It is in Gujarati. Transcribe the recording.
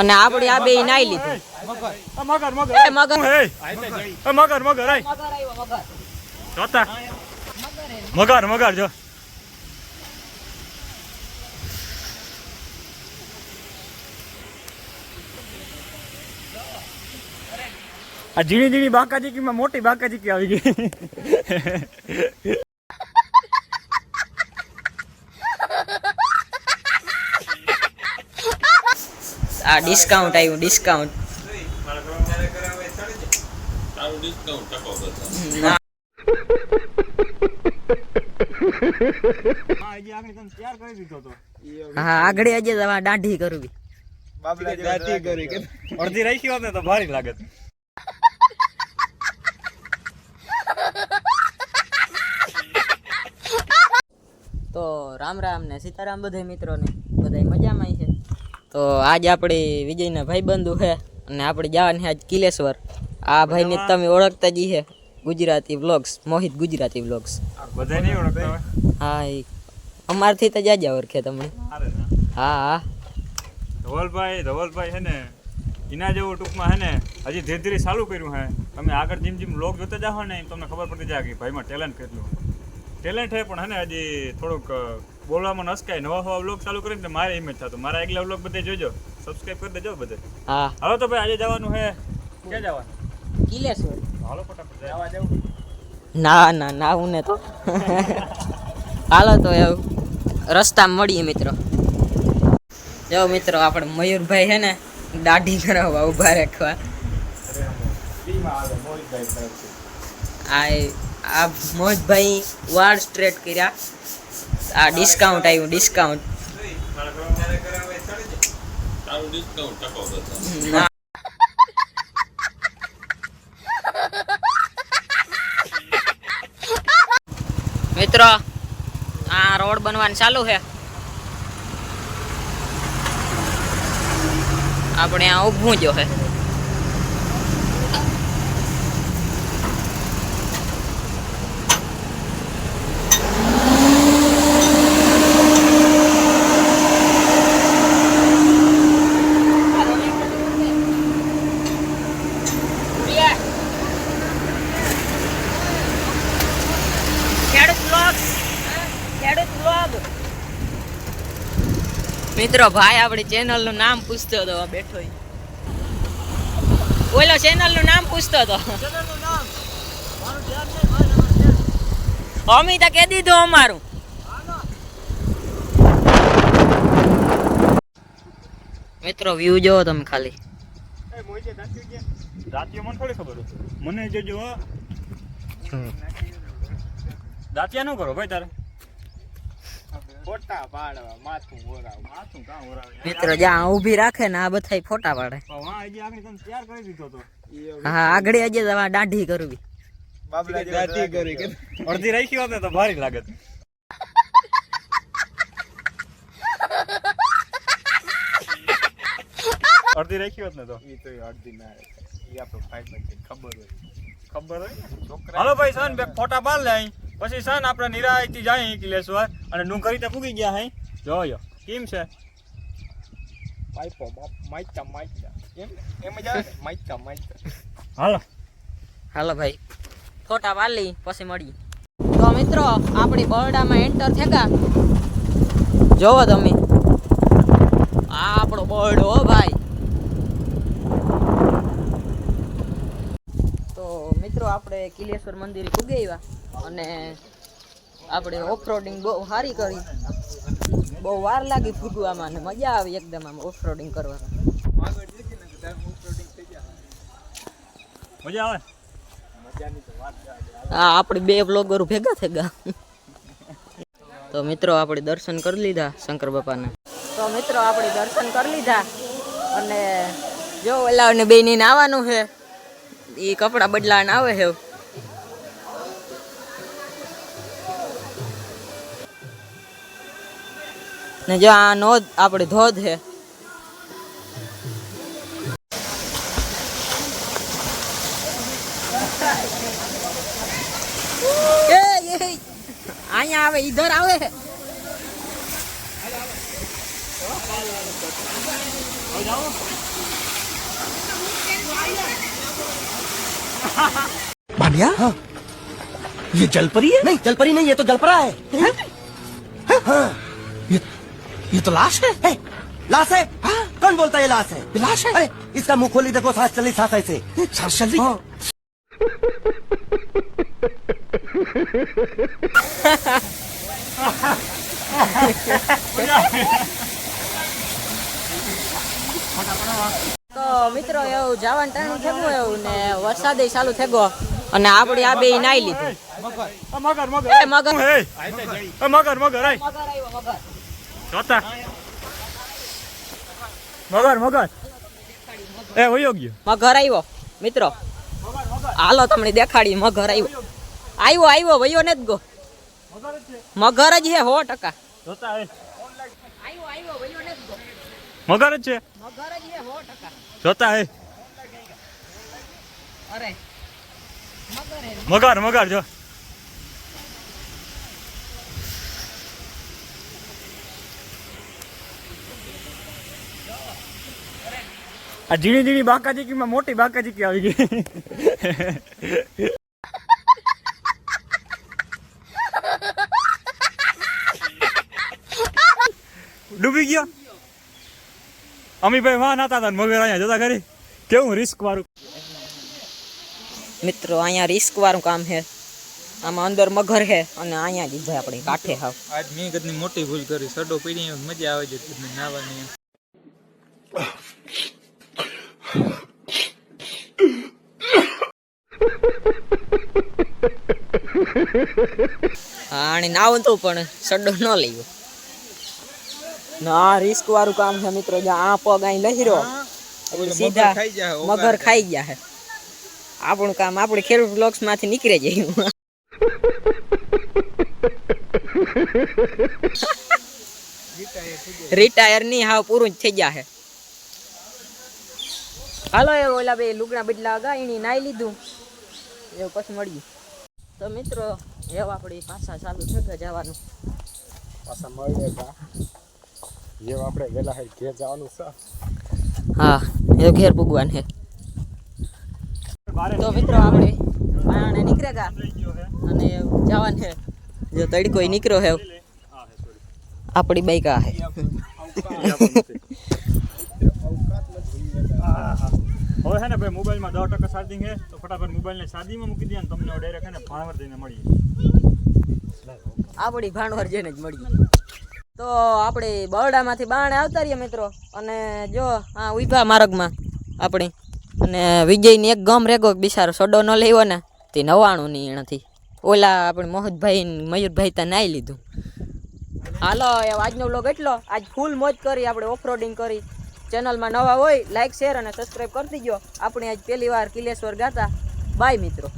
અને આપણે આ બે નાઈ લીધું. મગર મગર. એ મગર. એ મગર મગર આય. જોતા? મગર મગર જો. આ ઝીણી ઝીણી બાકાજી માં મોટી બાકાજી આવી ગઈ. આ ડિસ્કાઉન્ટ આવ્યું ડિસ્કાઉન્ટ હા આગળ તમે તૈયાર કરી તો આજે દાઢી કરવી અડધી રાખી હોત ને તો ભારી લાગત તો રામ રામ ને સીતારામ બધા મિત્રોને. બધા મજામાં છે? તો આજ આપણે વિજયના ભાઈબંધુ છે અને આપણે જવાની આજ કિલેશ્વર. આ ભાઈને તમે ઓળખતા જ છે ગુજરાતી વ્લોગ્સ મોહિત ગુજરાતી વ્લોગ્સ. બધા ઓળખતા હોય? હા એ અમારથી તો જાજા ઓળખે તમને. હા હા. ધવલભાઈ ધવલભાઈ છે ને એના જેવું ટૂંકમાં છે ને હજી ધીરે ધીરે ચાલુ કર્યું છે. તમે આગળ જેમ જેમ લોક જોતા જાઓ ને એમ તમને ખબર પડતી જાય કે ભાઈમાં ટેલેન્ટ કેટલું. ટેલેન્ટ છે પણ હે ને હજી થોડુંક બોલવામાં નસકાય નવા નવા બ્લોગ ચાલુ કરીને મારે ઇમેજ થતો. મારા આગલા બ્લોગ બધે જોજો. સબસ્ક્રાઇબ કરી દેજો બધે. હા. હાલો તો ભાઈ આજે જવાનું હે. ક્યાં જવાનું? કિલેશ્વર હાલો ફટાફટ જવા જવું ના ના ના હું ને તો. હાલો તો એવું રસ્તા મળીએ મિત્રો. જો મિત્રો આપણે મયુરભાઈ છે ને દાઢી કરાવવા ઊભા રાખવા. આ આ મોજભાઈ વાળ સ્ટ્રેટ કર્યા. આ ડિસ્કાઉન્ટ આવ્યું ડિસ્કાઉન્ટ મિત્રો, આ રોડ બનવાનું ચાલુ છે. આપણે આ ઊભું જો હે ખેડૂત બ્લોગ ખેડૂત બ્લોગ મિત્રો, ભાઈ આપણી ચેનલનું નામ પૂછતો હતો બેઠો. ઓલો ચેનલનું નામ પૂછતો હતો અમિતા કહી દીધું અમારું મિત્રો વ્યૂ જોવો તમે ખાલી મને હો. દાંતિયા ન કરો ભાઈ તારે ફોટા પાડવા માથું ઓરાવ માથું કાં ઓરાવે મિત્રો જ્યાં ઊભી રાખે ને આ બધા ફોટા પાડે. હા આગળ તમે તૈયાર કરી દીધો તો. હા આગળ આજે દાઢી કરવી. અડધી રાખી હોત ને તો ભારી લાગત અડધી રાખી હોત ને તો? ઈ તો અડધી ના ખબર હોય. ખબર હોય હાલો ભાઈ સન બે ફોટા પાડ લે પછી સન આપણે નિરાયતી જાય કિલેશ્વર. અને ડુંગરી તો પૂગી ગયા હઈ જોયો. કેમ છે? પાઇપો બાપ માઈચા માઈચા. એમ એમ જ આવે માઈચા માઈચા. હાલો. હાલો ભાઈ. ફોટા વાલી પછી મળીએ. તો મિત્રો આપણી બરડામાં એન્ટર થયા જોવો તમે. આ આપણો બરડો હો ભાઈ તો મિત્રો આપણે કિલેશ્વર મંદિર પૂગી અને આપણે ઓફરોડિંગ બહુ સારી કરી. બહુ વાર લાગી ફૂગવામાં અને મજા આવી એકદમ આમ ઓફરોડિંગ જાય મજા આવે? આ આપણે બે બ્લોગરો ભેગા થયા તો મિત્રો આપણે દર્શન કરી લીધા શંકર બાપાને. તો મિત્રો આપણે દર્શન કરી લીધા અને જો ઓલા ને બેની આવવાનું છે એ કપડા બદલાને આવે છે ને જો આ નો આપણે ધોધ છે અહીંયા આવે, ઈધર આવે જાઓ भानिया? हाँ। ये जलपरी है? नहीं जलपरी नहीं ये तो जलपरा है। हैं? हाँ। ये ये तो लाश है, है? लाश है? हाँ? कौन बोलता है लाश है? लाश है? अरे इसका मुँह खोली देखो सांस चली सांस ऐसे। सांस चल रही हाँ। તો મિત્રો એવું જવાનું ટાણું થયું એવું ને વરસાદ ચાલુ થઈ ગયો અને આપડી આ બે નાઈ લીધી. મગર. મગર એ મગર. એ મગર મગર આય. મગર આવ્યો મગર. જોતા. મગર મગર. એ વયો ગયો. મગર આવ્યો મિત્રો. હાલો તમને દેખાડી મગર આવ્યો આવ્યો આવ્યો વયો ને જ ગો. મગર જ છે. મગર જ હે સો ટકા. જોતા એ આવ્યો આવ્યો વયો ને જ ગો મગર જ છે? મગર જ છે 100% જોતા હે. અરે. મગર મગર મગર જો. આ ઝીણી ઝીણી બાકાચીકી માં મોટી બાકાચીકી આવી ગઈ. ડૂબી ગયો? અમીભાઈ વાહ નાતા હતા મગર અહીંયા જતા ખરી. કેવું રિસ્ક વાળું? મિત્રો અહીંયા રિસ્ક વાળું કામ છે. આમાં અંદર મગર છે અને અહીંયા દીધા આપણે કાઠે હાવ. આજ મેં કદની મોટી ભૂલ કરી. સડો પીડી મજા આવે છે તમને નાવાની હા અને નાવું તો પણ સડ્ડો ન લેવો ના રિસ્ક વાળું કામ છે મિત્રો. જ્યાં આ પગ અહીં લહેરો એટલે સીધા મગર ખાઈ ગયા છે આપણું કામ આપણે ખેડૂત બ્લોક્સમાંથી નીકળી જઈએ રિટાયર નહીં હાવ પૂરું જ થઈ ગયા છે હાલો એ ઓલા બે લુગડા બદલા ગયા એની નાઈ લીધું. એવું પછી મળ્યું. તો મિત્રો એવું આપણી પાછા ચાલુ છે કે જવાનું. પાછા મળીએ જેમ આપણે વેલા હે ઘેર જવાનું છે. હા એ ઘેર પૂગવાન છે તો મિત્રો આપણે બાણે નીકળ્યા ગયા અને જવાન છે જો તડકો નીકળ્યો છે આપણી બાઈક આ હે. હવે હે ને ભાઈ મોબાઈલમાં દસ ટકા ચાર્જિંગ હે તો ફટાફટ મોબાઈલને શાદીમાં મૂકી દે ને તમને ડાયરેક્ટ હે ને ભાણવર જઈને મળીએ. આપણી ભાણવર જઈને જ મળી તો આપણે બરડામાંથી બાણે આવતા રહીએ મિત્રો. અને જો હા ઊભા માર્ગમાં આપણે. અને વિજયની એક ગમ રેગો બિચારો સોડો ન લેવો ને, તે નવાણું ની એનાથી. ઓલા આપણે મોહનભાઈ મયુરભાઈ તને નાઈ લીધું. હાલો આજનો વ્લોગ એટલો. આજ ફૂલ મોજ કરી, આપણે ઓફરોડિંગ કરી. ચેનલમાં નવા હોય લાઈક શેર અને સબસ્ક્રાઈબ કરી દીજો. આપણે આજ પહેલી વાર કિલેશ્વર ગાતા. બાય મિત્રો.